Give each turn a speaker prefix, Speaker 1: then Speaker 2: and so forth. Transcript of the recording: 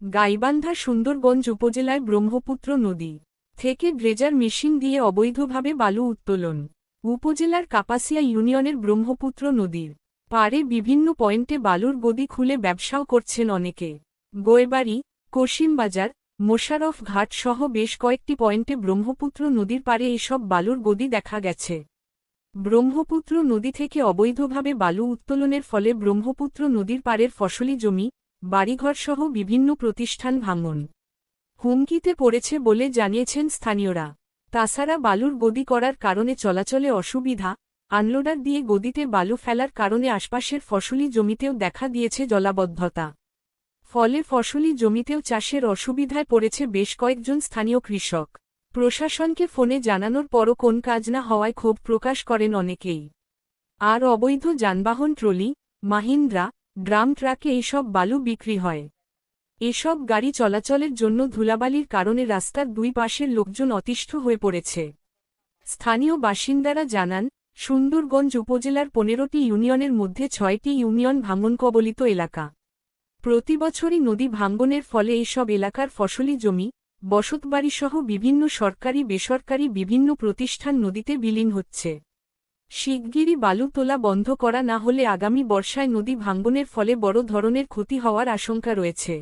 Speaker 1: গাইবান্ধা সুন্দরগঞ্জ উপজেলায় ব্রহ্মপুত্র নদী থেকে ড্রেজার মেশিন দিয়ে অবৈধভাবে বালু উত্তোলন। উপজেলার কাপাসিয়া ইউনিয়নের ব্রহ্মপুত্র নদীর পাড়ে বিভিন্ন পয়েন্টে বালুর গদি খুলে ব্যবসাও করছেন অনেকে। গোয়েবাড়ি কসিমবাজার মোশারফ ঘাট সহ বেশ কয়েকটি পয়েন্টে ব্রহ্মপুত্র নদীর পারে এসব বালুর গদি দেখা গেছে। ব্রহ্মপুত্র নদী থেকে অবৈধভাবে বালু উত্তোলনের ফলে ব্রহ্মপুত্র নদীর পাড়ের ফসলি জমি বাড়িঘরসহ বিভিন্ন প্রতিষ্ঠান ভাঙন। হুমকিতে পড়েছে বলে জানিয়েছেন স্থানীয়রা। তাছাড়া বালুর গদি করার কারণে চলাচলে অসুবিধা, আনলোডার দিয়ে গদিতে বালু ফেলার কারণে আশপাশের ফসলি জমিতেও দেখা দিয়েছে জলাবদ্ধতা। ফলে ফসলি জমিতেও চাষের অসুবিধায় পড়েছে বেশ কয়েকজন স্থানীয় কৃষক। প্রশাসনকে ফোনে জানানোর পরও কোন কাজ না হওয়ায় ক্ষোভ প্রকাশ করেন অনেকেই। আর অবৈধ যানবাহন, ট্রলি, মাহিন্দ্রা ড্রাম ট্রাকে এইসব বালু বিক্রি হয়। এসব গাড়ি চলাচলের জন্য ধুলাবালির কারণে রাস্তার দুই পাশের লোকজন অতিষ্ঠ হয়ে পড়েছে। স্থানীয় বাসিন্দারা জানান, সুন্দরগঞ্জ উপজেলার পনেরোটি ইউনিয়নের মধ্যে ছয়টি ইউনিয়ন ভাঙন কবলিত এলাকা প্রতিবছরই নদী ভাঙ্গনের ফলে এইসব এলাকার ফসলি জমি, বসতবাড়িসহ বিভিন্ন সরকারি, বেসরকারি বিভিন্ন প্রতিষ্ঠান নদীতে বিলীন হচ্ছে। শিগগিরই বালু তোলা বন্ধ করা না হলে আগামী বর্ষায় নদী ভাঙ্গনের ফলে বড় ধরনের ক্ষতি হওয়ার আশঙ্কা রয়েছে।